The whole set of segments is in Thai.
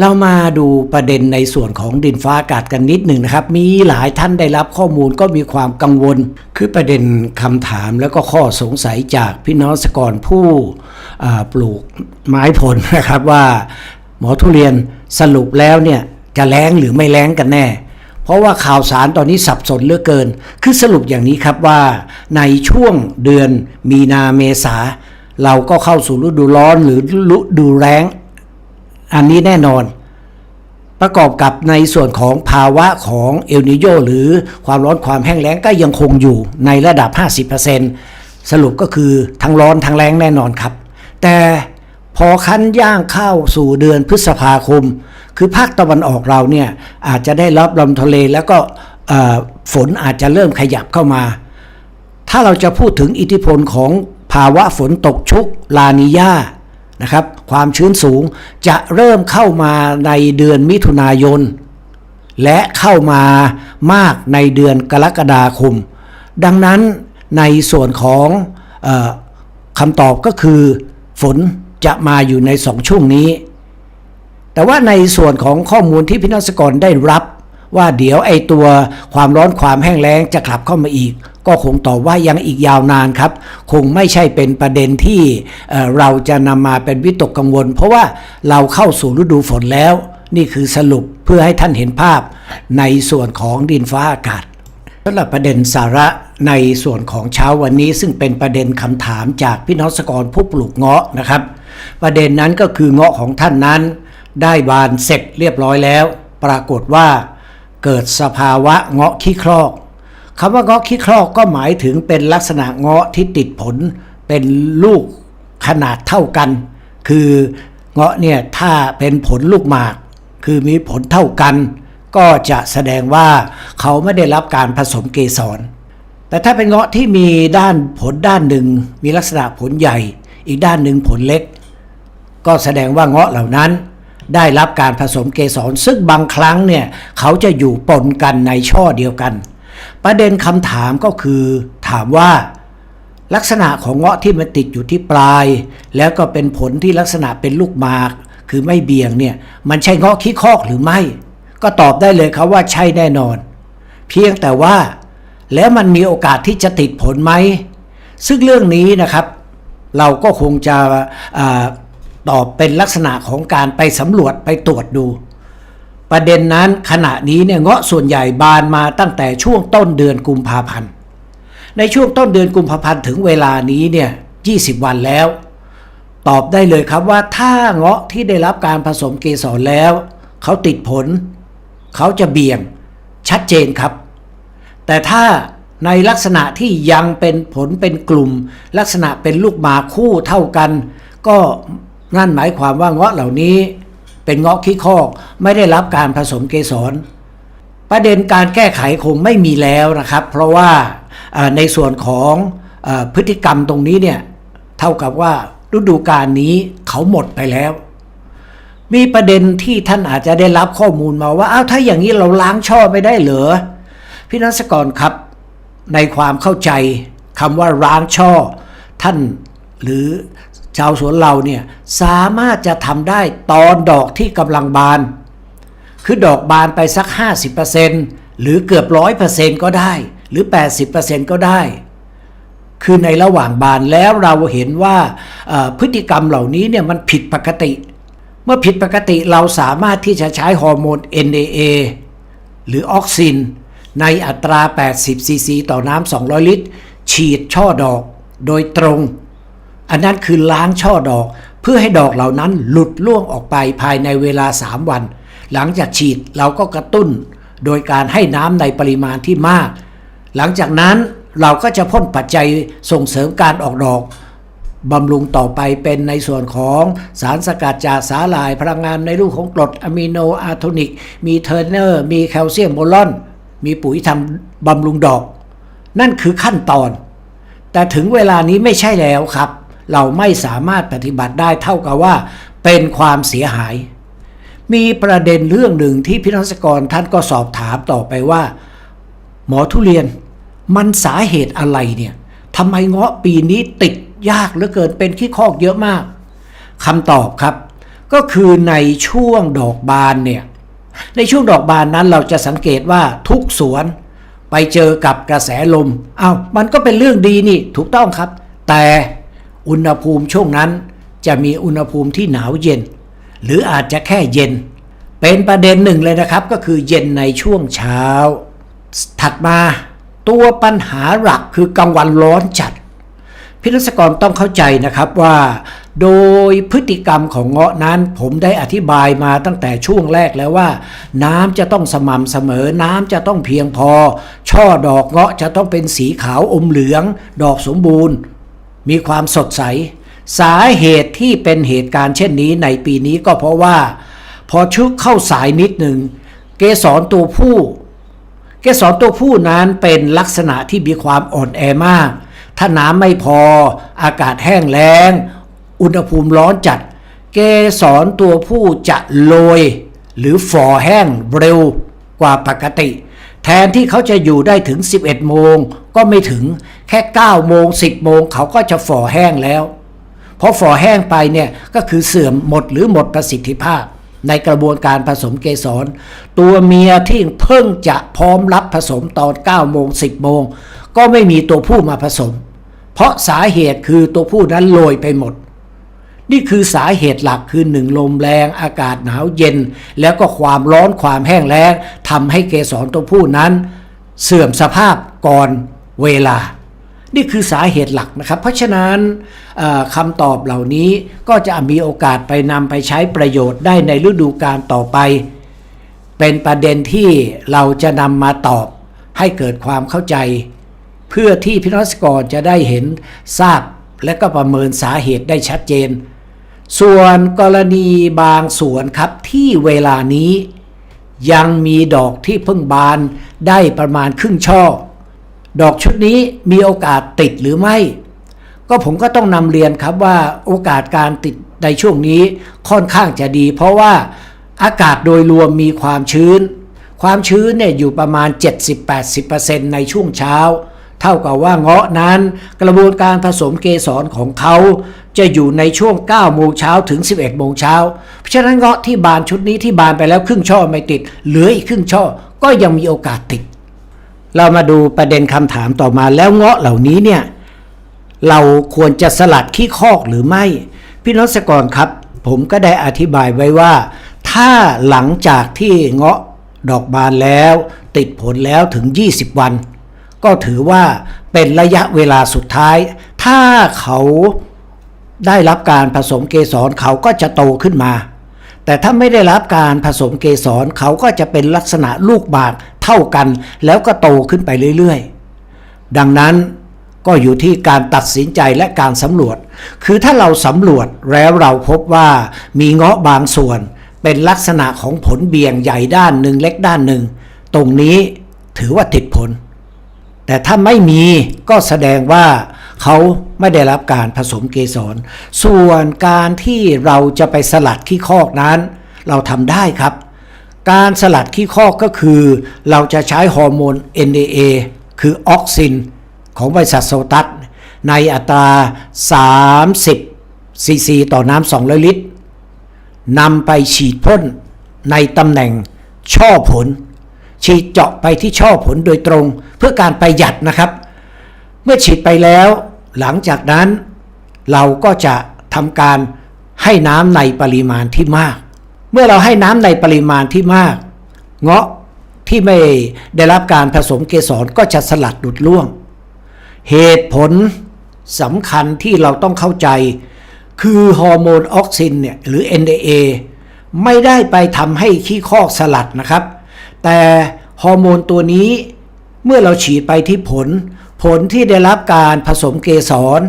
เรามาดูประเด็นในส่วนของดินฟ้าอากาศกันนิดหนึ่งนะครับ มีหลายท่านได้รับข้อมูลก็มีความกังวล คือประเด็นคำถามแล้วก็ข้อสงสัยจากพี่น้องเกรผู้ปลูกไม้ผลนะครับว่า หมอทุเรียนสรุปแล้วเนี่ยจะแล้งหรือไม่แล้งกันแน่ เพราะว่าข่าวสารตอนนี้สับสนเหลือเกิน คือสรุปอย่างนี้ครับว่าในช่วงเดือนมีนาเมษาเราก็เข้าสู่ฤดูร้อนหรือฤดูแล้ง อันนี้แน่นอน ประกอบกับในส่วนของภาวะของเอลนิโยหรือความร้อนความแห้งแล้งก็ยังคงอยู่ในระดับ 50%สรุปก็คือทั้งร้อนทั้งแล้งแน่นอนครับ แต่พอคั้นย่างเข้าสู่เดือนพฤษภาคม คือภาคตะวันออกเราเนี่ยอาจจะได้รับลมทะเลแล้วก็ฝนอาจจะเริ่มขยับเข้ามา ถ้าเราจะพูดถึงอิทธิพลของภาวะฝนตกชุกลานิยา นะครับ ความชื้นสูงจะเริ่มเข้ามาในเดือนมิถุนายน และเข้ามามากในเดือนกรกฎาคม ดังนั้นในส่วนของออคำตอบก็คือ ฝนจะมาอยู่ในสองช่วงนี้ แต่ว่าในส่วนของข้อมูลที่พี่นักษกรได้รับ ว่าเดี๋ยวไอตัวความร้อนความแห้งแล้งจะกลับเข้ามาอีก ก็คงตอบว่ายังอีกยาวนานครับ คงไม่ใช่เป็นประเด็นที่เราจะนำมาเป็นวิตกกังวล เพราะว่าเราเข้าสู่ฤดูฝนแล้ว นี่คือสรุปเพื่อให้ท่านเห็นภาพในส่วนของดินฟ้าอากาศสำหรับประเด็นสาระในส่วนของเช้าวันนี้ ซึ่งเป็นประเด็นคำถามจากพี่น้องสกรผู้ปลูกเงาะนะครับ ประเด็นนั้นก็คือเงาะของท่านนั้น ได้บานเสร็จเรียบร้อยแล้ว ปรากฏว่า เกิดสภาวะเงาะขี้ครอก คำว่าเงาะขี้ครอกก็หมายถึงเป็นลักษณะเงาะที่ติดผลเป็นลูกขนาดเท่ากัน คือเงาะเนี่ยถ้าเป็นผลลูกหมาก คือมีผลเท่ากัน ก็จะแสดงว่าเขาไม่ได้รับการผสมเกสร แต่ถ้าเป็นเงาะที่มีด้านผลด้านหนึ่ง มีลักษณะผลใหญ่ อีกด้านหนึ่งผลเล็ก ก็แสดงว่าเงาะเหล่านั้น ได้รับการผสมเกสรซึ่งบางครั้งเนี่ยเขาจะอยู่ปนกันในช่อเดียวกัน ประเด็นคำถามก็คือ ถามว่า ลักษณะของเงาะที่มันติดอยู่ที่ปลาย แล้วก็เป็นผลที่ลักษณะเป็นลูกหมาก คือไม่เบี่ยงเนี่ย มันใช่เงาะขี้คอกหรือไม่ ก็ตอบได้เลยครับว่าใช่แน่นอน เพียงแต่ว่า แล้วมันมีโอกาสที่จะติดผลไหมซึ่งเรื่องนี้นะครับ เราก็คงจะอาตอบเป็นลักษณะของการไปสำรวจไปตรวจดู ประเด็นนั้นขณะนี้เนี่ยเงาะส่วนใหญ่บานมาตั้งแต่ช่วงต้นเดือนกุมภาพันธ์ ในช่วงต้นเดือนกุมภาพันธ์ถึงเวลานี้เนี่ย20 วันแล้ว ตอบได้เลยครับว่าถ้าเงาะที่ได้รับการผสมเกสรแล้ว เขาติดผล เขาจะเบี่ยงชัดเจนครับ แต่ถ้าในลักษณะที่ยังเป็นผลเป็นกลุ่ม ลักษณะเป็นลูกหมาคู่เท่ากัน ก็นั่นหมายความว่าเงาะเหล่านี้ เป็นเงาะขี้คอก ไม่ได้รับการผสมเกสร ประเด็นการแก้ไขคงไม่มีแล้วนะครับ เพราะว่าในส่วนของอพฤติกรรมตรงนี้เนี่ยเท่ากับว่าฤดูกาลนี้เขาหมดไปแล้ว มีประเด็นที่ท่านอาจจะได้รับข้อมูลมาว่าอ้าวถ้าอย่างนี้เราล้างช่อไม่ได้เหรอพี่นักษกรครับ ในความเข้าใจคำว่าล้างช่อ ท่านหรือ ชาวสวนเราเนี่ยสามารถจะทำได้ตอนดอกที่กำลังบาน คือดอกบานไปสัก 50%หรือเกือบ 100%ก็ได้ หรือ 80%ก็ได้ คือในระหว่างบานแล้วเราเห็นว่าพฤติกรรมเหล่านี้เนี่ยมันผิดปกติ เมื่อผิดปกติเราสามารถที่จะใช้ฮอร์โมน NAA หรือออกซิน ในอัตรา 80 ซีซี ต่อน้ำ 200 ลิตร ฉีดช่อดอกโดยตรง อันนั้นคือล้างช่อดอก เพื่อให้ดอกเหล่านั้นหลุดล่วงออกไปภายในเวลา 3 วัน หลังจากฉีดเราก็กระตุ้น โดยการให้น้ำในปริมาณที่มาก หลังจากนั้นเราก็จะพ่นปัจจัยส่งเสริมการออกดอกบำรุงต่อไปเป็นในส่วนของสารสกัดจากสาหร่ายพลังงานในรูปของกรดอะมิโนอะโทนิก มีเทอร์เนอร์ มีแคลเซียมโบรอน มีปุ๋ยทำบำรุงดอก นั่นคือขั้นตอน แต่ถึงเวลานี้ไม่ใช่แล้วครับ เราไม่สามารถปฏิบัติได้เท่ากับว่า เป็นความเสียหาย มีประเด็นเรื่องหนึ่งที่พิทักษกรท่านก็สอบถามต่อไปว่า หมอทุเรียนมันสาเหตุอะไรเนี่ยทำไมเงาะปีนี้ติดยากเหลือเกินเป็นขี้คอกเยอะมากคำตอบครับ ก็คือในช่วงดอกบานเนี่ยในช่วงดอกบานนั้นเราจะสังเกตว่าทุกสวนไปเจอกับกระแสลม เอา้ามันก็เป็นเรื่องดีนี่ถูกต้องครับ แต่ อุณหภูมิช่วงนั้น จะมีอุณหภูมิที่หนาวเย็น หรืออาจจะแค่เย็น เป็นประเด็นหนึ่งเลยนะครับ ก็คือเย็นในช่วงเช้า ถัดมาตัวปัญหาหลักคือกลางวันร้อนจัดพิรัศกรต้องเข้าใจนะครับว่า โดยพฤติกรรมของเงาะนั้นผมได้อธิบายมาตั้งแต่ช่วงแรกแล้วว่า น้ำจะต้องสม่ำเสมอ น้ำจะต้องเพียงพอ ช่อดอกเงาะจะต้องเป็นสีขาวอมเหลือง ดอกสมบูรณ์ มีความสดใส สาเหตุที่เป็นเหตุการณ์เช่นนี้ในปีนี้ก็เพราะว่า พอชุกเข้าสายนิดหนึ่งเกสรตัวผู้ เกสรตัวผู้นั้นเป็นลักษณะที่มีความอ่อนแอมาก ถ้าน้ำไม่พอ อากาศแห้งแล้ง อุณหภูมิร้อนจัด เกสรตัวผู้จะโรยหรือฝ่อแห้งเร็วกว่าปกติ แทนที่เขาจะอยู่ได้ถึง 11 โมง ก็ไม่ถึงแค่ 9 โมง 10 โมง เขาก็จะฝ่อแห้งแล้วพอฝ่อแห้งไปเนี่ยก็คือเสื่อมหมดหรือหมดประสิทธิภาพ ในกระบวนการผสมเกสร ตัวเมียที่เพิ่งจะพร้อมรับผสมตอน 9 โมง 10 โมง ก็ไม่มีตัวผู้มาผสม เพราะสาเหตุคือตัวผู้นั้นโรยไปหมด นี่คือสาเหตุหลักคือหนึ่งลมแรงอากาศหนาวเย็น แล้วก็ความร้อนความแห้งแล้งทำให้เกสรตัวผู้นั้น เสื่อมสภาพก่อนเวลา นี่คือสาเหตุหลักนะครับ เพราะฉะนั้นคำตอบเหล่านี้ก็จะมีโอกาสไปนำไปใช้ประโยชน์ได้ในฤดูกาลต่อไป เป็นประเด็นที่เราจะนำมาตอบให้เกิดความเข้าใจ เพื่อที่พี่น้องเกษกรจะได้เห็นทราบและก็ประเมินสาเหตุได้ชัดเจน ส่วนกรณีบางส่วนครับที่เวลานี้ ยังมีดอกที่เพิ่งบานได้ประมาณครึ่งช่อ ดอกชุดนี้มีโอกาสติดหรือไม่ ก็ผมก็ต้องนำเรียนครับว่าโอกาสการติดในช่วงนี้ค่อนข้างจะดี เพราะว่าอากาศโดยรวมมีความชื้น ความชื้นเนี่ยอยู่ประมาณ 70-80%ในช่วงเช้า เท่ากับว่าเงาะนั้น กระบวนการผสมเกสรของเขา จะอยู่ในช่วง 9 โมงเช้าถึง 11 โมงเช้า เพราะฉะนั้นเงาะที่บานชุดนี้ที่บานไปแล้วครึ่งช่อไม่ติด เหลืออีกครึ่งช่อก็ยังมีโอกาสติด เรามาดูประเด็นคำถามต่อมาแล้วเงาะเหล่านี้เนี่ยเราควรจะสลัดขี้คอกหรือไม่ พี่น้องเกรกรครับ ผมก็ได้อธิบายไว้ว่า ถ้าหลังจากที่เงาะดอกบานแล้ว ติดผลแล้วถึง 20 วัน ก็ถือว่าเป็นระยะเวลาสุดท้าย ถ้าเขา ได้รับการผสมเกสรเขาก็จะโตขึ้นมา แต่ถ้าไม่ได้รับการผสมเกสรเขาก็จะเป็นลักษณะลูกบากเท่ากัน แล้วก็โตขึ้นไปเรื่อยๆ ดังนั้นก็อยู่ที่การตัดสินใจและการสำรวจ คือถ้าเราสำรวจแล้วเราพบว่ามีเงาะบางส่วน เป็นลักษณะของผลเบี่ยงใหญ่ด้านหนึ่งเล็กด้านหนึ่ง ตรงนี้ถือว่าติดผล แต่ถ้าไม่มีก็แสดงว่า เขาไม่ได้รับการผสมเกสร ส่วนการที่เราจะไปสลัดขี้คอกนั้น เราทำได้ครับ การสลัดขี้คอกก็คือ เราจะใช้ฮอร์โมน NAA คือออกซิน ของบริษัทโซตัสในอัตรา 30 ซีซีต่อน้ำ200 ลิตรนำไปฉีดพ่นในตำแหน่งช่อผล ฉีดเจาะไปที่ช่อผลโดยตรง เพื่อการประหยัดนะครับ เมื่อฉีดไปแล้ว หลังจากนั้นเราก็จะทำการให้น้ำในปริมาณที่มาก เมื่อเราให้น้ำในปริมาณที่มาก เงาะที่ไม่ได้รับการผสมเกสรก็จะสลัดหลุดล่วง เหตุผลสำคัญที่เราต้องเข้าใจ คือฮอร์โมนออกซินเนี่ยหรือ NAA ไม่ได้ไปทำให้ขี้คอกสลัดนะครับ แต่ฮอร์โมนตัวนี้เมื่อเราฉีดไปที่ผล ผลที่ได้รับการผสมเกสร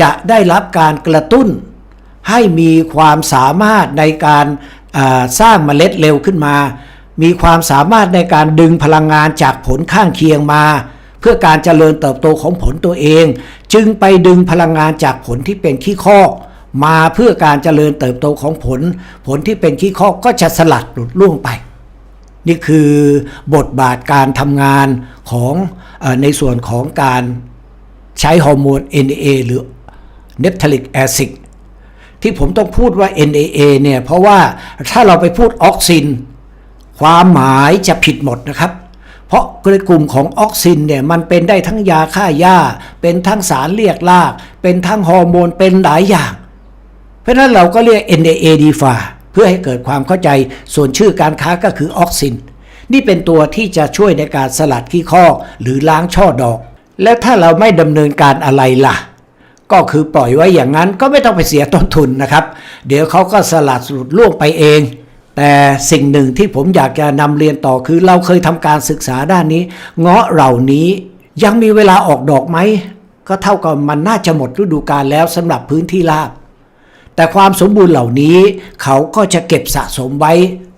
จะได้รับการกระตุ้น ให้มีความสามารถในการสร้างเมล็ดเร็วขึ้นมา มีความสามารถในการดึงพลังงานจากผลข้างเคียงมา เพื่อการเจริญเติบโตของผลตัวเอง จึงไปดึงพลังงานจากผลที่เป็นขี้คอกมาเพื่อการเจริญเติบโตของผล ผลที่เป็นขี้คอกก็จะสลัดหลุดล่วงไป นี่คือบทบาทการทำงานของอในส่วนของการใช้ฮอร์โมน NA หรือ n e p t a l i c acid ที่ผมต้องพูดว่า NAA เนี่ย เพราะว่าถ้าเราไปพูดออกซิน ความหมายจะผิดหมดนะครับ เพราะกลุ่มของออกซินเนี่ย มันเป็นได้ทั้งยาฆ่าหญ้า เป็นทั้งสารเรียกลาก เป็นทั้งฮอร์โมนเป็นหลายอย่าง เพราะฉะนั้นเราก็เรียก NAA ดีฟา เพื่อให้เกิดความเข้าใจ ส่วนชื่อการค้าก็คือออกซิน นี่เป็นตัวที่จะช่วยในการสลัดขี้ข้อหรือล้างช่อดอก แล้วถ้าเราไม่ดำเนินการอะไรล่ะ ก็คือปล่อยไว้อย่างนั้นก็ไม่ต้องไปเสียต้นทุนนะครับ เดี๋ยวเขาก็สลัดหลุดล่วงไปเองแต่สิ่งหนึ่งที่ผมอยากจะนำเรียนต่อคือเราเคยทำการศึกษาด้านนี้ เงาะเหล่านี้ยังมีเวลาออกดอกไหม ก็เท่ากับมันน่าจะหมดฤดูกาลแล้วสำหรับพื้นที่ราบ แต่ความสมบูรณ์เหล่านี้เขาก็จะเก็บสะสมไว้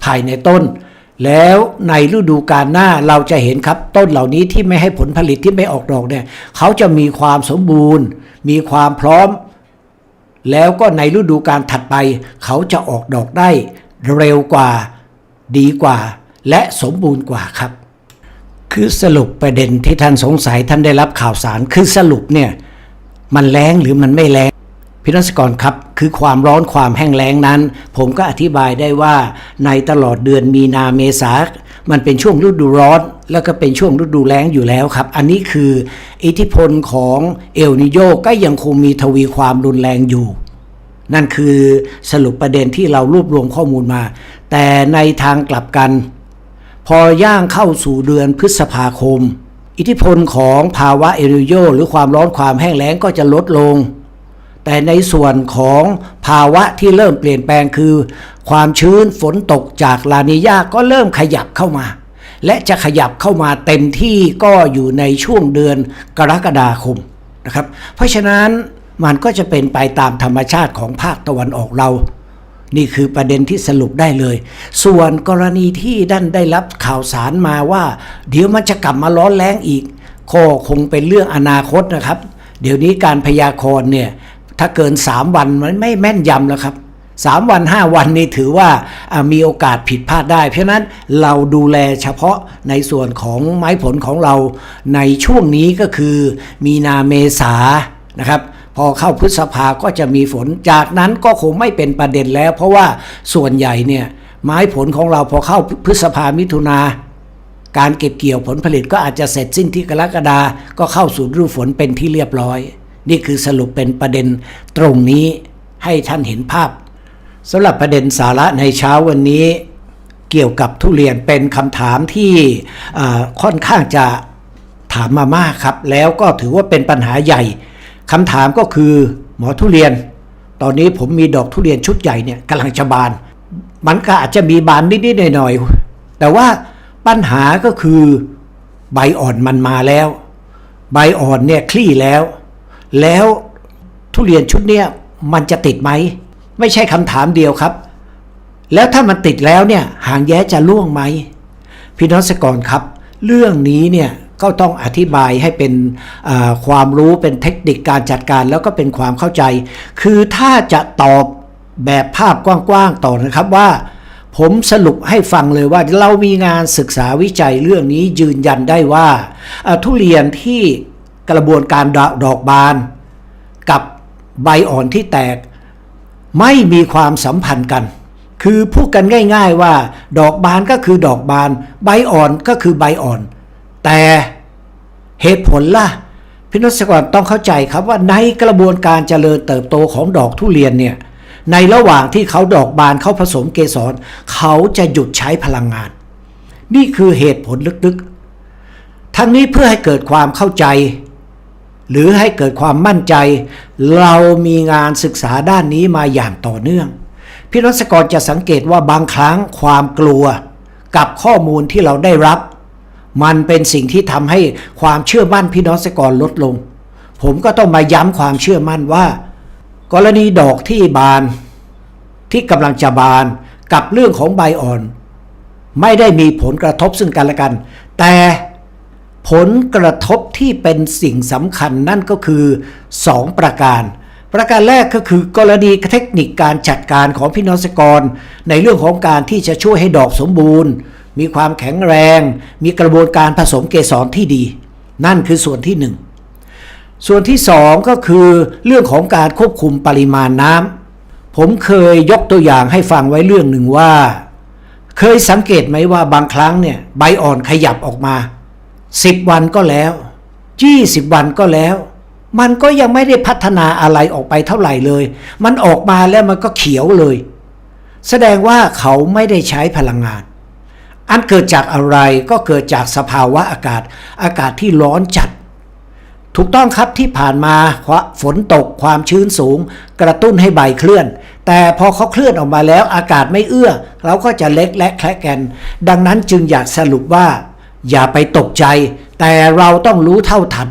ภายในต้น แล้วในฤดูกาลหน้าเราจะเห็นครับต้นเหล่านี้ที่ไม่ให้ผลผลิตที่ไม่ออกดอกเนี่ยเขาจะมีความสมบูรณ์ มีความพร้อม แล้วก็ในฤดูกาลถัดไป เขาจะออกดอกได้เร็วกว่าดีกว่า และสมบูรณ์กว่าครับ คือสรุปประเด็นที่ท่านสงสัยท่านได้รับข่าวสารคือสรุปเนี่ยมันแรงหรือมันไม่แรง พี่นักกรครับคือความร้อนความแห้งแล้งนั้น ผมก็อธิบายได้ว่าในตลอดเดือนมีนาเมษามันเป็นช่วงฤดูร้อน แล้วก็เป็นช่วงฤดูแล้งอยู่แล้วครับ อันนี้คืออิทธิพลของเอลนิโยก็ยังคงมีทวีความรุนแรงอยู่ นั่นคือสรุปประเด็นที่เรารวบรวมข้อมูลมา แต่ในทางกลับกัน พอย่างเข้าสู่เดือนพฤษภาคม อิทธิพลของภาวะเอลนิโยหรือความร้อนความแห้งแล้งก็จะลดลง แต่ในส่วนของภาวะที่เริ่มเปลี่ยนแปลงคือ ความชื้นฝนตกจากลานิญาก็เริ่มขยับเข้ามา และจะขยับเข้ามาเต็มที่ก็อยู่ในช่วงเดือนกรกฎาคมนะครับ เพราะฉะนั้นมันก็จะเป็นไปตามธรรมชาติของภาคตะวันออกเรา นี่คือประเด็นที่สรุปได้เลย ส่วนกรณีที่ด้านได้รับข่าวสารมาว่า เดี๋ยวมันจะกลับมาร้อนแรงอีกก็คงเป็นเรื่องอนาคตนะครับ เดี๋ยวนี้การพยากรณ์เนี่ย ถ้าเกิน 3 วันมันไม่แม่นยำแล้วครับ 3 วัน 5 วันนี่ถือว่าามีโอกาสผิดพลาดได้ เพราะฉะนั้นเราดูแลเฉพาะในส่วนของไม้ผลของเราในช่วงนี้ก็คือ มีนาเมษานะครับพอเข้าพฤษภาก็จะมีฝน จากนั้นก็คงไม่เป็นประเด็นแล้ว เพราะว่าส่วนใหญ่เนี่ยไม้ผลของเราพอเข้าพฤษภามิถุนาการเก็บเกี่ยวผลผลิตก็อาจจะเสร็จสิ้นที่กรกฎาก็เข้าสู่ฤดูฝนเป็นที่เรียบร้อย นี่คือสรุปเป็นประเด็นตรงนี้ให้ท่านเห็นภาพสำหรับประเด็นสาระในเช้าวันนี้เกี่ยวกับทุเรียนเป็นคำถามที่ค่อนข้างจะถามมามากครับ แล้วก็ถือว่าเป็นปัญหาใหญ่คำถามก็คือหมอทุเรียน ตอนนี้ผมมีดอกทุเรียนชุดใหญ่เนี่ยกำลังจะบาน มันก็อาจจะมีบานนิดๆหน่อยๆแต่ว่าปัญหาก็คือใบอ่อนมันมาแล้ว ใบอ่อนเนี่ยคลี่แล้ว แล้วทุเรียนชุดเนี้ยมันจะติดไหม ไม่ใช่คำถามเดียวครับ แล้วถ้ามันติดแล้วเนี่ยหางแย้จะล่วงไหมพี่น้องสกรครับ เรื่องนี้เนี่ยก็ต้องอธิบายให้เป็นความรู้เป็นเทคนิคการจัดการแล้วก็เป็นความเข้าใจ คือถ้าจะตอบแบบภาพกว้างๆต่อนะครับว่า ผมสรุปให้ฟังเลยว่าเรามีงานศึกษาวิจัยเรื่องนี้ยืนยันได้ว่า ทุเรียนที่ กระบวนการดอกดอกบาน กับใบอ่อนที่แตก ไม่มีความสัมพันธ์กัน คือพูดกันง่าย ๆว่า ดอกบานก็คือดอกบาน ใบอ่อนก็คือใบอ่อน แต่เหตุผลล่ะพี่นศกรต้องเข้าใจครับว่าในกระบวนการเจริญเติบโตของดอกทุเรียนเนี่ยในระหว่างที่เขาดอกบานเขาผสมเกสร เขาจะหยุดใช้พลังงาน นี่คือเหตุผลลึกๆ ทั้งนี้เพื่อให้เกิดความเข้าใจ หรือให้เกิดความมั่นใจ เรามีงานศึกษาด้านนี้มาอย่างต่อเนื่อง พี่รัศกรจะสังเกตว่าบางครั้งความกลัวกับข้อมูลที่เราได้รับ มันเป็นสิ่งที่ทำให้ความเชื่อมั่นพี่น้องเกษตรกรลดลง ผมก็ต้องมาย้ำความเชื่อมั่นว่า กรณีดอกที่บาน ที่กำลังจะบานกับเรื่องของใบอ่อน ไม่ได้มีผลกระทบซึ่งกันและกัน แต่ ผลกระทบที่เป็นสิ่งสำคัญนั่นก็คือ 2 ประการ ประการแรกก็คือกรณีเทคนิคการจัดการของพี่น้องเกร ในเรื่องของการที่จะช่วยให้ดอกสมบูรณ์ มีความแข็งแรง มีกระบวนการผสมเกสรที่ดี นั่นคือส่วนที่หนึ่งส่วนที่สองก็คือเรื่องของการควบคุมปริมาณน้ำผมเคยยกตัวอย่างให้ฟังไว้เรื่องหนึ่งว่า เคยสังเกตไหมว่าบางครั้งเนี่ยใบอ่อนขยับออกมา 10วันก็แล้ว20วันก็แล้ว มันก็ยังไม่ได้พัฒนาอะไรออกไปเท่าไหร่เลย มันออกมาแล้วมันก็เขียวเลย แสดงว่าเขาไม่ได้ใช้พลังงาน อันเกิดจากอะไรก็เกิดจากสภาวะอากาศ อากาศที่ร้อนจัด ถูกต้องครับที่ผ่านมาฝนตกความชื้นสูง กระตุ้นให้ใบเคลื่อน แต่พอเขาเคลื่อนออกมาแล้วอากาศไม่เอื้อ เราก็จะเล็กและแคละแกน ดังนั้นจึงอยากสรุปว่า อย่าไปตกใจ แต่เราต้องรู้เท่าทัน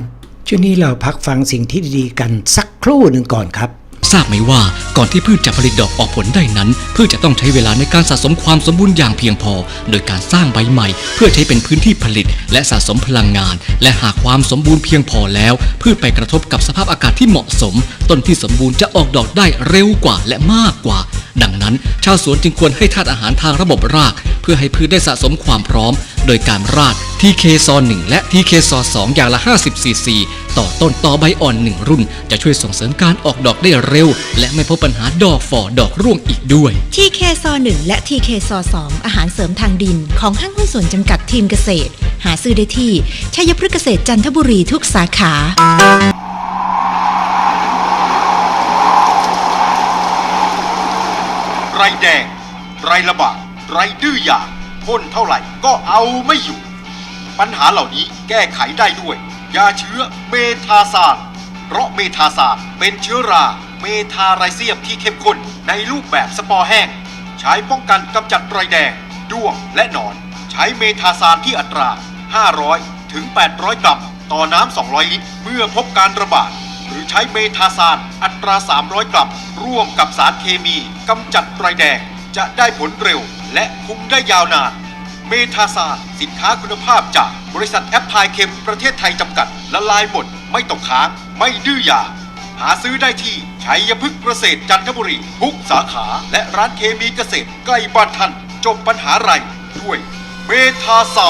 ช่วงนี้เราพักฟังสิ่งที่ดีๆกันสักครู่หนึ่งก่อนครับ ทราบไหมว่าก่อนที่พืชจะผลิตดอกออกผลได้นั้น พืชจะต้องใช้เวลาในการสะสมความสมบูรณ์อย่างเพียงพอ โดยการสร้างใบใหม่ เพื่อใช้เป็นพื้นที่ผลิต และสะสมพลังงาน และหากความสมบูรณ์เพียงพอแล้ว พืชไปกระทบกับสภาพอากาศที่เหมาะสม ต้นที่สมบูรณ์จะออกดอกได้เร็วกว่าและมากกว่า ดังนั้น ชาวสวนจึงควรให้ธาตุอาหารทางระบบราก เพื่อให้พืชได้สะสมความพร้อม โดยการราด TK ซอ1และ TK ซอ2อย่างละ 50ซีซีต่อต้นต่อใบอ่อน 1 รุ่น จะช่วยส่งเสริมการออกดอกได้เร็ว และไม่พบปัญหาดอกฝ่อดอกร่วงอีกด้วย TK ซอ1และ TK ซอ2อาหารเสริมทางดิน ของห้างหุ้นส่วนจำกัดทีมเกษตร หาซื้อได้ที่ชัยพฤกษ์เกษตรจันทบุรีทุกสาขาไรแดงไรระบาดไรดื้อยา พ่นเท่าไหร่ก็เอาไม่อยู่ ปัญหาเหล่านี้แก้ไขได้ด้วย ยาเชื้อเมทาซานเพราะเมทาซานเป็นเชื้อราเมทาไรเซียมที่เข้มข้นในรูปแบบสปอร์แห้ง ใช้ป้องกันกำจัดไรแดง ด้วงและหนอน ใช้เมทาซานที่อัตรา 500 ถึง 800 กรัม ต่อน้ำ 200 ลิตร เมื่อพบการระบาด หรือใช้เมทาซานอัตรา 300 กรัม ร่วมกับสารเคมีกำจัดไรแดง จะได้ผลเร็วและคุมได้ยาวนาน เมทาซาสินค้าคุณภาพจากบริษัทแอปพลายเคมประเทศไทยจำกัด ละลายหมด ไม่ตกค้าง ไม่ดื้อยา หาซื้อได้ที่ชัยพฤกษ์เกษตรจันทบุรี ทุกสาขา และร้านเคมีเกษตรใกล้บ้านท่าน จบปัญหาไรด้วยเมทาซา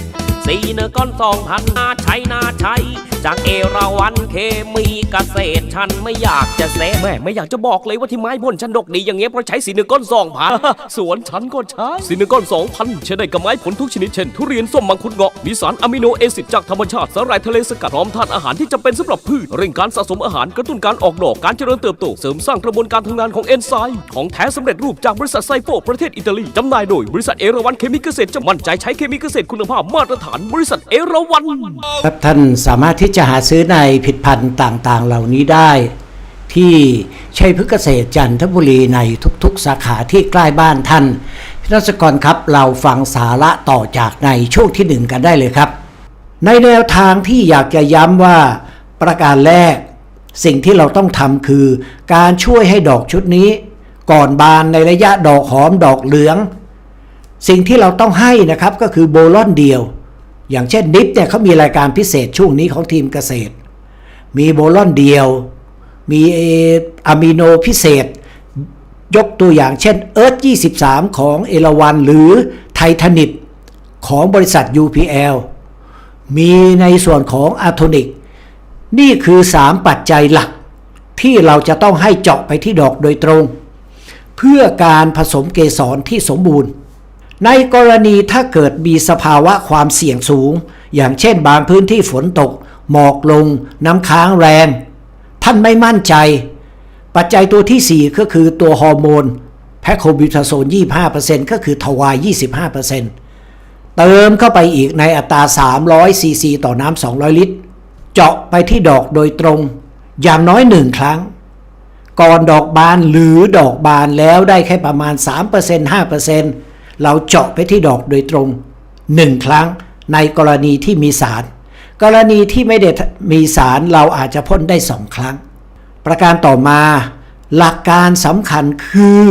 สีเนก้อนสองพันนาใช้นาใช้จากเอราวันเคมีเกษตรฉันไม่อยากจะเซแม่ไม่อยากจะบอกเลยว่าที่ไม้ผลฉันดกดีอย่างเงี้ยเพราะใช้สีเนก้อนสองพันสวนฉันก็ใช้สีเนก้อนสองพันใช้ได้กับไม้ผลทุกชนิดเช่นทุเรียนส้มมังคุดเงาะมีสารอะมิโนแอซิดจากธรรมชาติสาหร่ายทะเลสกัดพร้อมธาตุอาหารที่จำเป็นสำหรับพืชเร่งการสะสมอาหารกระตุ้นการออกดอกการเจริญเติบโตเสริมสร้างกระบวนการทำงานของเอนไซม์ของแท้สำเร็จรูปจากบริษัทไซโฟประเทศอิตาลีจำหน่ายโดยบริษัทเอราวันเคมีเกษตรจะมั่นใจใช้เคมีเกษตรคุณภาพมาตรฐานบริษัทเอราวันครับท่านสามารถที่จะหาซื้อในผลิดพันธุ์ต่างๆ เหล่านี้ได้ ที่ชัยพฤกษเกษตรจันทบุรีในทุกๆ สาขาที่ใกล้บ้านท่านพิทักกรครับเราฟังสาระต่อจากในช่วงที่หนึ่งกันได้เลยครับ ในแนวทางที่อยากจะย้ำว่าประการแรก สิ่งที่เราต้องทำคือการช่วยให้ดอกชุดนี้ ก่อนบานในระยะดอกหอมดอกเหลือง สิ่งที่เราต้องให้นะครับก็คือโบลอนเดียว อย่างเช่นดิฟเนี่ยเขามีรายการพิเศษช่วงนี้ของทีมเกษตร มีโบลอนเดียว มีอะมิโนพิเศษ ยกตัวอย่างเช่นเอิร์ธ23 ของเอราวันหรือไททานิตของบริษัท UPL มีในส่วนของอะโทนิก นี่คือ 3 ปัจจัยหลัก ที่เราจะต้องให้เจาะไปที่ดอกโดยตรง เพื่อการผสมเกสรที่สมบูรณ์ ในกรณีถ้าเกิดมีสภาวะความเสี่ยงสูง อย่างเช่นบางพื้นที่ฝนตก หมอกลง น้ำค้างแรง ท่านไม่มั่นใจ ปัจจัยตัวที่ 4 ก็คือตัวฮอร์โมนแพคโคบิวทาโซน 25%ก็คือทวาย 25%เติมเข้าไปอีกในอัตรา 300 ซีซีต่อน้ำ 200 ลิตร เจาะไปที่ดอกโดยตรง อย่างน้อยหนึ่งครั้ง ก่อนดอกบานหรือดอกบานแล้วได้แค่ประมาณ 3% 5% เราเจาะไปที่ดอกโดยตรง 1 ครั้งในกรณีที่มีสาร กรณีที่ไม่ได้มีสารเราอาจจะพ่นได้ 2 ครั้ง ประการต่อมาหลักการสำคัญคือ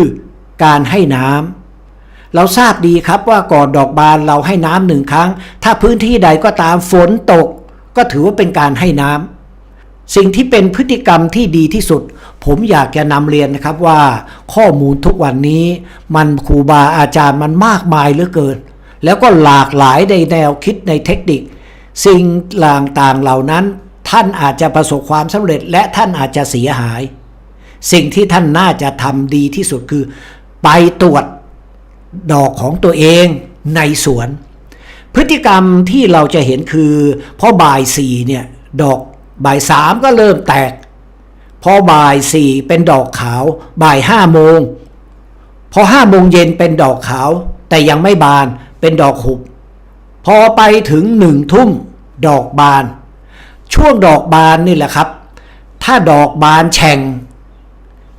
การให้น้ำเราทราบดีครับว่าก่อนดอกบานเราให้น้ำหนึ่งครั้ง ถ้าพื้นที่ใดก็ตามฝนตก ก็ถือว่าเป็นการให้น้ำ สิ่งที่เป็นพฤติกรรมที่ดีที่สุด ผมอยากจะนำเรียนนะครับว่าข้อมูลทุกวันนี้ มันครูบาอาจารย์มันมากมายเหลือเกิน แล้วก็หลากหลายในแนวคิดในเทคนิค สิ่งต่างๆเหล่านั้น ท่านอาจจะประสบความสำเร็จ และท่านอาจจะเสียหาย สิ่งที่ท่านน่าจะทำดีที่สุดคือ ไปตรวจดอกของตัวเองในสวน พฤติกรรมที่เราจะเห็นคือพอบ่ายสี่เนี่ยดอก บ่ายสามก็เริ่มแตก พอบ่ายสี่เป็นดอกขาว บ่ายห้าโมง พอห้าโมงเย็นเป็นดอกขาว แต่ยังไม่บานเป็นดอกหุบ พอไปถึงหนึ่งทุ่ม ดอกบาน ช่วงดอกบานนี่แหละครับ ถ้าดอกบานแฉ่ง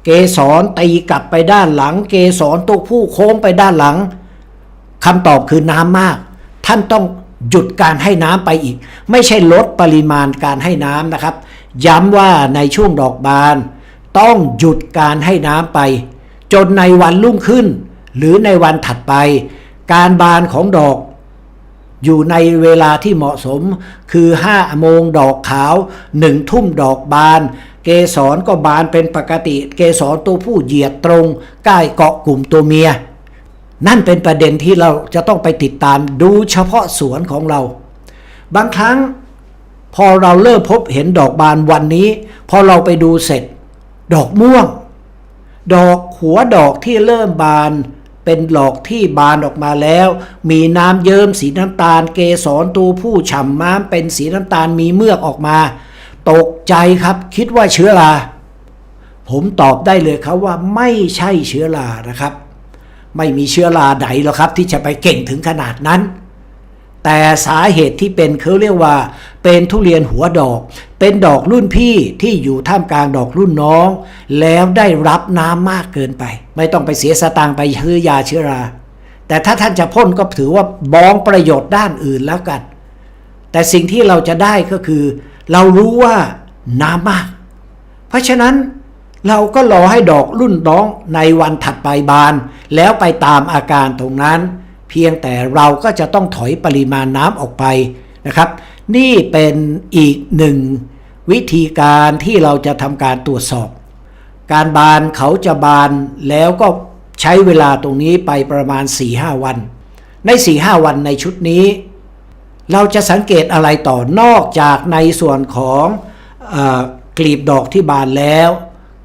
เกสรตีกลับไปด้านหลัง เกสรตัวผู้โค้งไปด้านหลังคำตอบคือน้ำมาก ท่านต้อง หยุดการให้น้ำไปอีก ไม่ใช่ลดปริมาณการให้น้ำนะครับ ย้ำว่าในช่วงดอกบาน ต้องหยุดการให้น้ำไป จนในวันรุ่งขึ้น หรือในวันถัดไป การบานของดอก อยู่ในเวลาที่เหมาะสม คือ5โมงดอกขาว1ทุ่มดอกบาน เกสรก็บานเป็นปกติ เกสรตัวผู้เหยียดตรงใกล้เกาะกลุ่มตัวเมีย นั่นเป็นประเด็นที่เราจะต้องไปติดตามดูเฉพาะสวนของเรา บางครั้งพอเราเริ่มพบเห็นดอกบานวันนี้ พอเราไปดูเสร็จ ดอกม่วง ดอกหัวดอกที่เริ่มบาน เป็นดอกที่บานออกมาแล้ว มีน้ำเยิ้มสีน้ำตาล เกสรตัวผู้ฉ่ำม้ามเป็นสีน้ำตาลมีเมือกออกมา ตกใจครับคิดว่าเชื้อรา ผมตอบได้เลยครับว่าไม่ใช่เชื้อรานะครับ ไม่มีเชื้อราไหนหรอกครับที่จะไปเก่งถึงขนาดนั้น แต่สาเหตุที่เป็นเขาเรียกว่า เป็นทุเรียนหัวดอก เป็นดอกรุ่นพี่ที่อยู่ท่ามกลางดอกรุ่นน้อง แล้วได้รับน้ำมากเกินไป ไม่ต้องไปเสียสตางค์ไปซื้อยาเชื้อรา แต่ถ้าท่านจะพ่นก็ถือว่าบองประโยชน์ด้านอื่นแล้วกัน แต่สิ่งที่เราจะได้ก็คือ เรารู้ว่าน้ำมาก เพราะฉะนั้น เราก็รอให้ดอกรุ่นน้องในวันถัดไปบาน แล้วไปตามอาการตรงนั้น เพียงแต่เราก็จะต้องถอยปริมาณน้ำออกไปนะครับ นี่เป็นอีกหนึ่งวิธีการที่เราจะทำการตรวจสอบ การบานเขาจะบานแล้วก็ใช้เวลาตรงนี้ไปประมาณ 4-5 วัน ใน 4-5 วันในชุดนี้ เราจะสังเกตอะไรต่อนอกจากในส่วนของอกลีบดอกที่บานแล้ว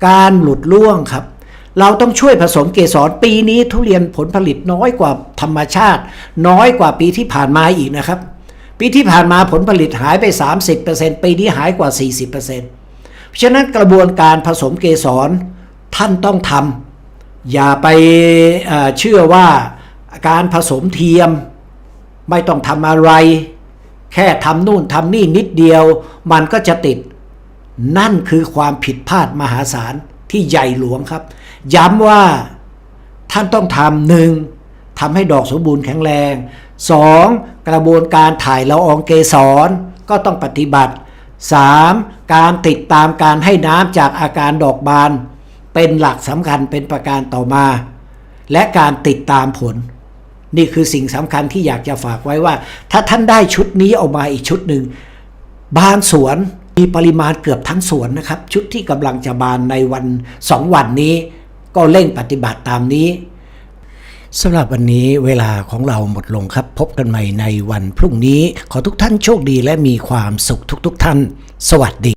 การหลุดร่วงครับ เราต้องช่วยผสมเกสรปีนี้ทุเรียนผลผลิตน้อยกว่าธรรมชาติ น้อยกว่าปีที่ผ่านมาอีกนะครับ ปีที่ผ่านมาผลผลิตหายไป 30%ปีนี้หายกว่า 40%เพราะฉะนั้นกระบวนการผสมเกสรท่านต้องทำอย่าไปเอ่อเชื่อว่าการผสมเทียมไม่ต้องทำอะไร แค่ทำนู่นทำนี่นิดเดียว มันก็จะติด นั่นคือความผิดพลาดมหาศาลที่ใหญ่หลวงครับ ย้ำว่าท่านต้องทำหนึ่งทำให้ดอกสมบูรณ์แข็งแรงสองกระบวนการถ่ายละอองเกสรก็ต้องปฏิบัติสามการติดตามการให้น้ำจากอาการดอกบาน เป็นหลักสำคัญเป็นประการต่อมา และการติดตามผล นี่คือสิ่งสำคัญที่อยากจะฝากไว้ว่า ถ้าท่านได้ชุดนี้ออกมาอีกชุดหนึ่งบานสวน มีปริมาณเกือบทั้งสวนนะครับ ชุดที่กำลังจะบานในวันสองวันนี้ ก็เร่งปฏิบัติตามนี้สำหรับวันนี้เวลาของเราหมดลงครับ พบกันใหม่ในวันพรุ่งนี้ ขอทุกท่านโชคดีและมีความสุขทุกๆท่าน สวัสดี